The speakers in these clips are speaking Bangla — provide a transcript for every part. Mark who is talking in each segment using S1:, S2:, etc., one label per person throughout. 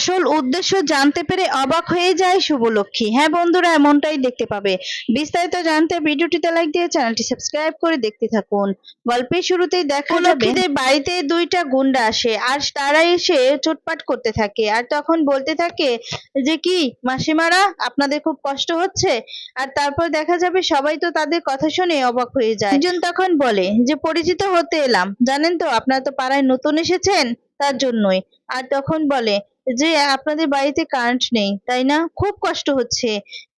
S1: আসল উদ্দেশ্য জানতে পেরে অবাক হয়ে যায় শুভলক্ষ্মী। হ্যাঁ বন্ধুরা, এমনটাই দেখতে পাবে। বিস্তারিত জানতে ভিডিওটিতে লাইক দিয়ে চ্যানেলটি সাবস্ক্রাইব করে দেখতে থাকুন। গল্পের শুরুতেই দেখা যাবে বাড়িতে দুইটা গুন্ডা আসে, আর তারা এসে চোটপাট করতে থাকে। আর তখন বলতে থাকে যে কি, মাসিমারা, আপনাদের খুব কষ্ট হচ্ছে? আর তারপর দেখা যাবে সবাই তো তাদের কথা শুনে অবাক হয়ে যায়। একজন তখন বলে যে, পরিচিত হতে এলাম। জানেন তো, আপনারা তো পাড়ায় নতুন এসেছেন তার জন্যই। আর তখন বলে যে আপনাদের বাড়িতে কারেন্ট নেই, তাই না? খুব কষ্ট হচ্ছে।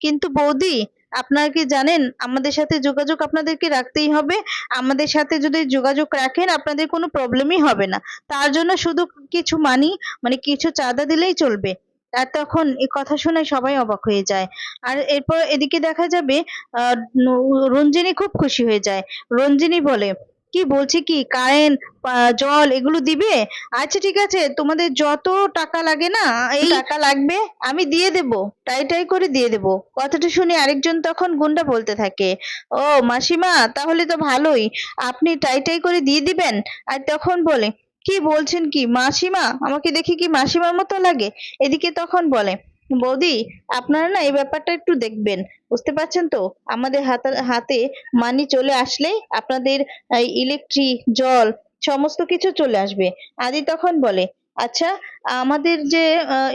S1: কিন্তু বৌদি, আপনারা কি জানেন? আমাদের সাথে যোগাযোগ আপনাদেরকে রাখতেই হবে। আমাদের সাথে যদি যোগাযোগ রাখেন, আপনাদের কোনো প্রবলেমই হবে না। তার জন্য শুধু কিছু মানি মানে কিছু চাঁদা দিলেই চলবে। আর তখন এই কথা শুনে সবাই অবাক হয়ে যায়। আর এরপর এদিকে দেখা যাবে রঞ্জিনী খুব খুশি হয়ে যায়। রঞ্জিনী বলে কি বলছি কি? কারেন্ট জল এগুলো দিবে? আচ্ছা ঠিক আছে তোমাদের যত টাকা লাগে না এই টাকা লাগবে আমি দিয়ে দেব টাই টাই করে দিয়ে দেব। কথাটা শুনে আরেকজন তখন গুন্ডা বলতে থাকে ও মাসিমা তাহলে তো ভালোই আপনি টাই টাই করে দিয়ে দিবেন? আর তখন বলে কি বলছেন কি? মাসিমা আমাকে দেখি কি মাসিমার মতো লাগে? এদিকে তখন বলে বৌদি, আপনারা না এই ব্যাপারটা একটু দেখবেন। বুঝতে পারছেন তো? আমাদের হাতে মানি চলে আসলেই আপনাদের ইলেকট্রিক জল সমস্ত কিছু চলে আসবে। আদি তখন বলে আচ্ছা আমাদের যে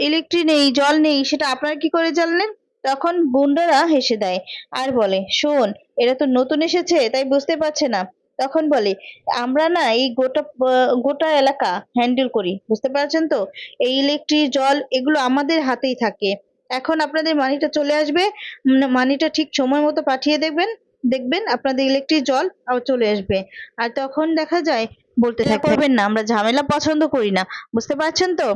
S1: ইলেকট্রিক নেই, জল নেই, সেটা আপনারা কি করে জানলেন? তখন গুন্ডারা হেসে দেয়। আর বলে, শোন, এরা তো নতুন এসেছে, তাই বুঝতে পারছে না। তখন বলে আমরা না এই গোটা গোটা এলাকা হ্যান্ডেল করি বুঝতে পারছেন তো? এই ইলেকট্রিক জল এগুলো আমাদের হাতেই থাকে। এখন আপনাদের মানিটা চলে আসবে মানিটা ঠিক সময় মতো পাঠিয়ে দেখবেন দেখবেন আপনাদের ইলেকট্রিক জল চলে আসবে। আর তখন দেখা যায় বলতে থাকে করবেন না আমরা ঝামেলা পছন্দ করি না বুঝতে পারছেন তো?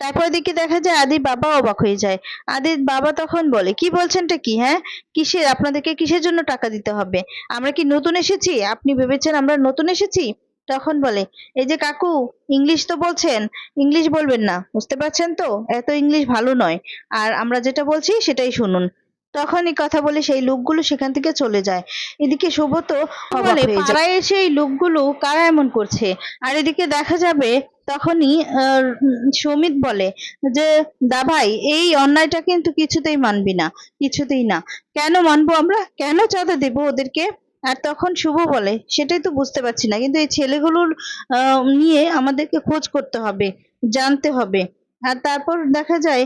S1: তারপর দিকে দেখা যায় আদির বাবা অবাক হয়ে যায়। আদির বাবা তখন বলে কি বলছেনটা কি হ্যাঁ? কিসের? আপনাদেরকে কিসের জন্য টাকা দিতে হবে? আমরা কি নতুন এসেছি? আপনি ভেবেছেন আমরা নতুন এসেছি? তখন বলে এই যে কাকু ইংলিশ তো বলছেন ইংলিশ বলবেন না বুঝতে পারছেন তো? এত ইংলিশ ভালো নয় আর আমরা যেটা বলছি সেটাই শুনুন। তখনই কথা বলে সেই লোকগুলো সেখান থেকে চলে যায়। এদিকে সুব্রত বলে পাড়ায় এসে এই লোকগুলো কারা এমন করছে? আর এদিকে দেখা যাবে তখনই সমিত বলে যে, দা ভাই, এই অন্যায়টা কিন্তু কিছুতেই মানবি না, কিছুতেই না। কেন মানবো আমরা? কেন চাঁদা দেবো ওদেরকে? আর তখন শুভ বলে, সেটাই তো বুঝতে পারছি না, কিন্তু এই ছেলেগুলোর নিয়ে আমাদেরকে খোঁজ করতে হবে, জানতে হবে। আর তারপর দেখা যায়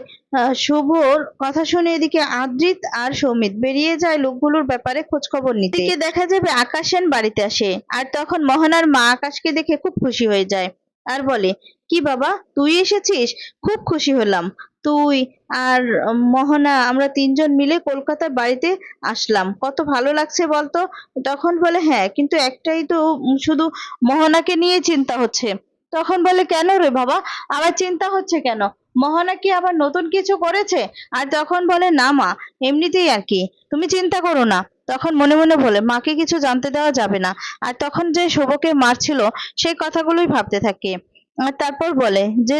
S1: শুভর কথা শুনে এদিকে আদ্রিত আর সৌমিত বেরিয়ে যায় লোকগুলোর ব্যাপারে খোঁজ খবর নিতে দেখা যাবে আকাশেন বাড়িতে আসে, আর তখন মোহনার মা আকাশকে দেখে খুব খুশি হয়ে যায়। আর বলে, কি বাবা, তুই এসেছিস? খুব খুশি হলাম। তুই আর মোহনা, আমরা তিনজন মিলে কলকাতার বাড়িতে আসলাম। কত ভালো লাগছে বলতো? তখন বলে হ্যাঁ কিন্তু একটাই তো শুধু মোহনাকে নিয়ে চিন্তা হচ্ছে। তখন বলে, কেন রে বাবা? আবার চিন্তা হচ্ছে কেন? মোহনা কি আবার নতুন কিছু করেছে? আর তখন বলে, না মা, এমনিতেই আর কি। তুমি চিন্তা করো না। তখন মনে মনে বলে, মাকে কিছু জানতে দেওয়া যাবে না। আর তখন যে শুভকে মারছিল, সেই কথাগুলোই ভাবতে থাকে। আর তারপর বলে যে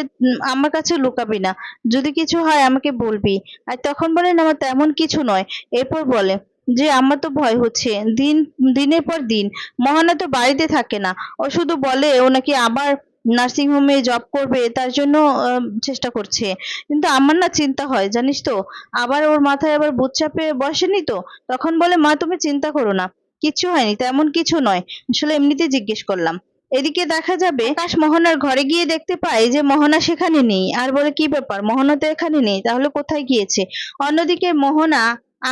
S1: আমার কাছে লুকাবি না। যদি কিছু হয় আমাকে বলবি। আর তখন বলেন আমার তেমন কিছু নয়। এরপর বলে যে, আমার তো ভয় হচ্ছে। দিন, দিনের পর দিন। মহানা তো বাড়িতে থাকে না। ও শুধু বলে, ও নাকি আবার নার্সিং হোমে জব করবে, তার জন্য চেষ্টা করছে। কিন্তু আমার না চিন্তা হয়, জানিস তো? আবার ওর মাথায় আবার ভূত চাপে বসেনি তো? তখন বলে, মা, তুমি চিন্তা করো না, কিচ্ছু হয়নি, তেমন কিছু নয়। আসলে এমনিতে জিজ্ঞেস করলাম। এদিকে দেখা যাবে, আকাশ মোহনার ঘরে গিয়ে দেখতে পায় যে, মোহনা সেখানে নেই। আর বলে, কি ব্যাপার? মোহনা তো এখানে নেই, তাহলে কোথায় গিয়েছে? অন্যদিকে মোহনা,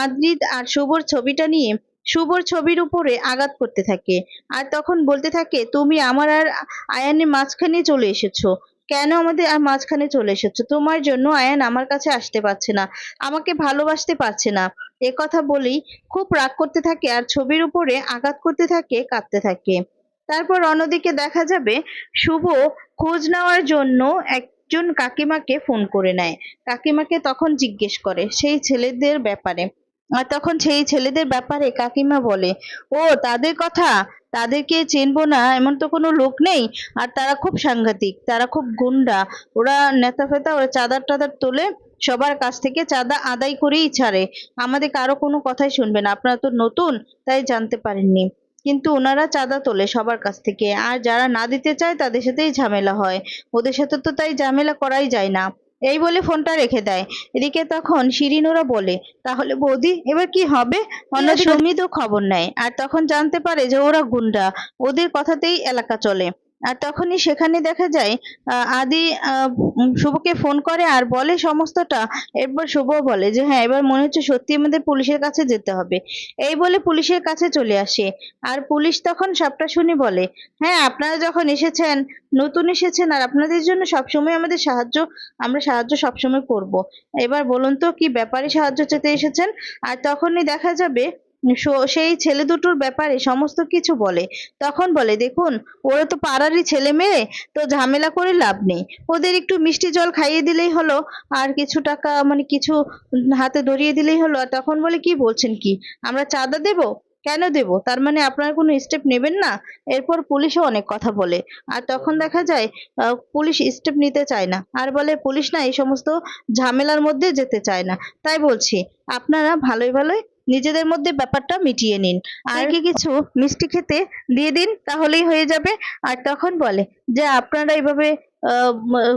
S1: আদ্রিত আর শুভর ছবিটা নিয়ে শুভর ছবির উপরে আঘাত করতে থাকে। আর তখন বলতে থাকে, তুমি আমার আর আয়ানের মাঝখানে চলে এসেছ। কেন আমাদের আর মাঝখানে চলে এসেছ? তোমার জন্য আয়ান আমার কাছে আসতে পারছে না, আমাকে ভালোবাসতে পারছে না। এ কথা বলেই খুব রাগ করতে থাকে আর ছবির উপরে আঘাত করতে থাকে, কাঁদতে থাকে। তারপর অন্যদিকে দেখা যাবে, শুভ খোঁজ নেওয়ার জন্য একজন কাকিমাকে ফোন করে নেয়। কাকিমাকে তখন জিজ্ঞেস করে, সেই ছেলেদের ব্যাপারে? আর তখন সেই ছেলেদের ব্যাপারে কাকিমা বলে, ও, তাদের কথা? তাদেরকে চিনবো না? এমন তো কোনো লোক নেই? আর তারা খুব সাংঘাতিক, তারা খুব গুন্ডা। ওরা নেতা ফেতা, ওরা চাঁদার টাদার তোলে, সবার কাছ থেকে চাঁদা আদায় করেই ছাড়ে। আমাদের কারও কোনো কথাই শুনবে না। আপনারা তো নতুন, তাই জানতে পারেননি। কিন্তু ওনারা চাঁদা তোলে সবার কাছ থেকে। আর যারা না দিতে চায়, তাদের সাথেই ঝামেলা হয়। ওদের সাথে তো তাই ঝামেলা করাই যায় না। এই বলে ফোনটা রেখে দেয়। এদিকে তখন শিরিন ওরা বলে তাহলে বৌদি এবার কি হবে? অন্যদিকে সুমি তো খবর নেয়। আর তখন জানতে পারে যে ওরা গুন্ডা। ওদের কথাতেই এলাকা চলে। তখনই সেখানে দেখা যায় আদি শুভকে ফোন করে আর বলে সমস্তটা। এরপর শুভ বলে যে হ্যাঁ এবার মনে হচ্ছে সত্যি আমাদের পুলিশের কাছে যেতে হবে। এই বলে পুলিশের কাছে চলে আসে। আর পুলিশ তখন সবটা শুনে বলে হ্যাঁ আপনারা যখন এসেছেন, নতুন এসেছেন, আর আপনাদের জন্য সবসময় আমাদের সাহায্য, আমরা সাহায্য সবসময় করব। এবার বলুন তো, কি ব্যাপারে সাহায্য চেতে এসেছেন? আর তখনই দেখা যাবে সেই ছেলে দুটোর ব্যাপারে সমস্ত কিছু বলে। তখন বলে, দেখুন, ওরা তো পাড়ারই ছেলে মেয়ে, তো ঝামেলা করে লাভ নেই। ওদের একটু মিষ্টি জল খাইয়ে দিলেই হলো, আর কিছু টাকা মানে কিছু হাতে ধরিয়ে দিলেই হলো। আর তখন বলে, কি বলছেন কি? আমরা চাঁদা দেব? কেন দেব? তার মানে আপনারা কোনো স্টেপ নেবেন না? এরপর পুলিশও অনেক কথা বলে। আর তখন দেখা যায় পুলিশ স্টেপ নিতে চায় না। আর বলে, পুলিশ না, এই সমস্ত ঝামেলার মধ্যে যেতে চায় না। তাই বলছি, আপনারা ভালোই ভালোই নিজেদের মধ্যে ব্যাপারটা মিটিয়ে নিন। আর কি কিছু মিষ্টি খেতে দিয়ে দিন তাহলেই হয়ে যাবে। আর তখন বলে যে আপনারা এভাবে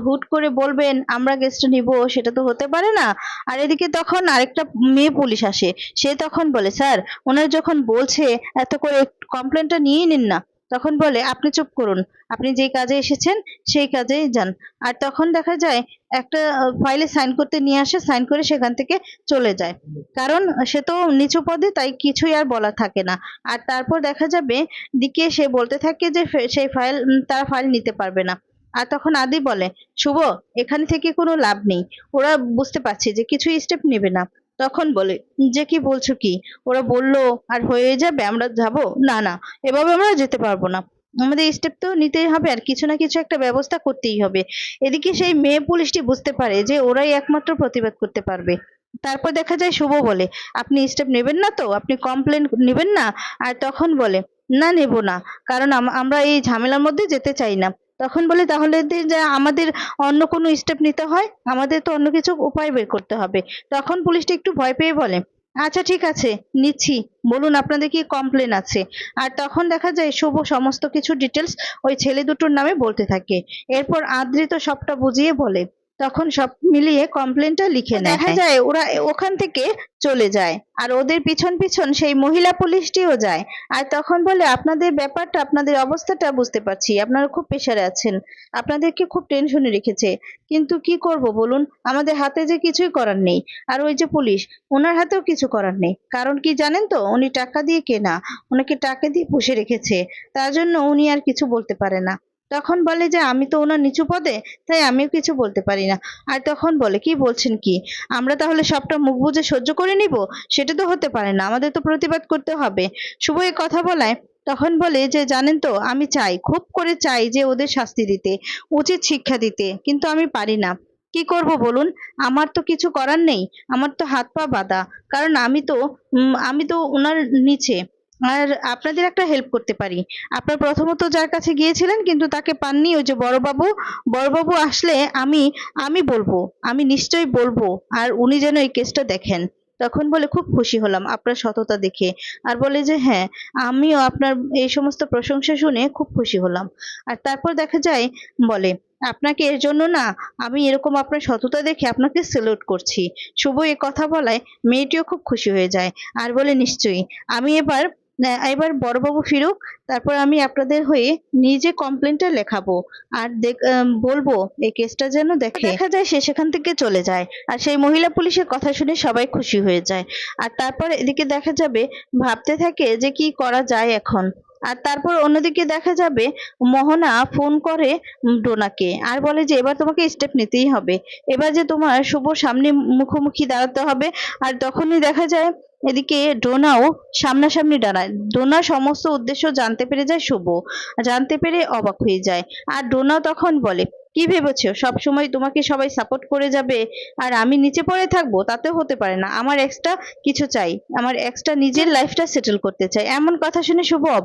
S1: হুট করে বলবেন আমরা গেস্ট নিব সেটা তো হতে পারে না। আর এদিকে তখন আরেকটা মেয়ে পুলিশ আসে। সে তখন বলে স্যার ওনার যখন বলছে এত করে কমপ্লেনটা নিয়ে নিন না। তখন বলে, আপনি চুপ করুন। আপনি যে কাজে এসেছেন, সেই কাজেই যান। আর তখন দেখা যায়, একটা ফাইলে সাইন করতে নিয়ে আসে সাইন করে সেখান থেকে চলে যায়। কারণ সে তো নিচু পদে, তাই কিছুই আর বলা থাকে না। আর তারপর দেখা যাবে, দিকে সে বলতে থাকে যে সেই ফাইল তারা ফাইল নিতে পারবে না। আর তখন আদি বলে, শুভ, এখান থেকে কোনো লাভ নেই। ওরা বুঝতে পারছে যে কিছু স্টেপ নেবে না। তখন বলে যে কি বলছো কি? ওরা বলল, আর হয়ে যাবে, আমরা যাব? না না, এভাবে আমরা যেতে পারব না। আমাদের স্টেপ তো নিতেই হবে, আর কিছু না কিছু একটা ব্যবস্থা করতেই হবে। এদিকে সেই মেয়ে পুলিশটি বুঝতে পারে যে ওরাই একমাত্র প্রতিবাদ করতে পারবে। তারপর দেখা যায় শুভ বলে, আপনি স্টেপ নেবেন না তো? আপনি কমপ্লেন নেবেন না? আর তখন বলে, না, নেব না, কারণ আম- আমরা এই ঝামেলার মধ্যে যেতে চাই না। তখন বলে তাহলে যে- আমাদের অন্য কোনো স্টেপ নিতে হয়, আমাদের তো অন্য কিছু উপায় বের করতে হবে। তখন পুলিশটা একটু ভয় পেয়ে বলে আচ্ছা ঠিক আছে, নিচ্ছি, বলুন আপনাদের কি কমপ্লেন আছে? আর তখন দেখা যায় শুভ সমস্ত কিছু ডিটেলস ওই ছেলে দুটোর নামে বলতে থাকে। এরপর আদ্রিত সবটা বুঝিয়ে বলে তখন সব মিলিয়ে কমপ্লেনটা লিখে নেয়। দেখা যায় ওরা ওখান থেকে চলে যায় আর ওদের পিছন পিছন সেই মহিলা পুলিশটিও যায়। আর তখন বলে, আপনাদের ব্যাপারটা, আপনাদের অবস্থাটা বুঝতে পারছি। আপনারা খুব প্রেশারে আছেন। আপনাদেরকে খুব টেনশনে রেখেছে। কিন্তু কি করব বলুন? আমাদের হাতে যে কিছুই করার নেই। আর ওই যে পুলিশ, ওনার হাতেও কিছু করার নেই। কারণ কি জানেন তো? উনি টাকা দিয়ে কেনা। ওনাকে টাকা দিয়ে পুষে রেখেছে। তার জন্য উনি আর কিছু বলতে পারে না। তখন বলে যে, আমি তো ওনার নিচু পদে, তাই আমিও কিছু বলতে পারি না। আর তখন বলে, কি বলছেন কি? আমরা তাহলে সবটা মুখ বুজে সহ্য করে নিব? সেটা তো হতে পারে না, আমাদের তো প্রতিবাদ করতে হবে। শুভ এই কথা বলায়, তখন বলে যে, জানেন তো, আমি চাই, খুব করে চাই যে ওদের শাস্তি দিতে, উচিত শিক্ষা দিতে, কিন্তু আমি পারি না। কি করব বলুন? আমার তো কিছু করার নেই, আমার তো হাত পা বাঁধা। কারণ আমি তো আমি তো ওনার নিচে আর আপনাদের একটা হেল্প করতে পারি। আপনার প্রথমত যার কাছে গিয়েছিলেন কিন্তু তাকে পাননি, ওই যে বড়বাবু বড়বাবু আসলে আমি আমি বলব, আমি নিশ্চয়ই বলব, আর উনি যেন এই কেসটা দেখেন। তখন বলে খুব খুশি হলাম আপনার সততা দেখে। আর বলে যে হ্যাঁ আমিও আপনার এই সমস্ত প্রশংসা শুনে খুব খুশি হলাম। আর তারপর দেখা যায়, বলে, আপনাকে এর জন্য না, আমি এরকম আপনার সততা দেখে আপনাকে সেলুট করছি। শুভ এ কথা বলায় মেয়েটিও খুব খুশি হয়ে যায়। আর বলে, নিশ্চয়ই, আমি এবার এবার বড়বাবু ফিরুক, তারপর আমি আপনাদের হয়ে নিজে কমপ্লেনটা লেখাবো। আর বলব, এই কেসটা যেন দেখে। দেখা যায় সে সেখান থেকে চলে যায়, আর সেই মহিলা পুলিশের কথা শুনে সবাই খুশি হয়ে যায়। আর তারপর এদিকে দেখা যাবে, ভাবতে থাকে যে কি করা যায় এখন। আর তারপর অন্যদিকে দেখা যাবে, মোহনা ফোন করে ডোনাকে, আর বলে যে এবার তোমাকে স্টেপ নিতেই হবে। এবার যে তোমার শুভ সামনে মুখোমুখি দাঁড়াতে হবে, আর তখনই দেখা যায় এদিকে ডোনাও সামনাসামনি দাঁড়ায়। ডোনা সমস্ত উদ্দেশ্য জানতে পেরে যায় শুভ। জানতে পেরে অবাক হয়ে যায়। আর ডোনা তখন বলে, কি ভেবেছো? সব সময় তোমাকে সবাই সাপোর্ট করে যাবে। আর আমি নিচে পড়ে থাকব? তাতে হতে পারে না। আমার এক্সট্রা কিছু চাই। আমার এক্সট্রা নিজের লাইফটা সেটেল করতে চাই। এমন কথা শুনে শুভ অবাক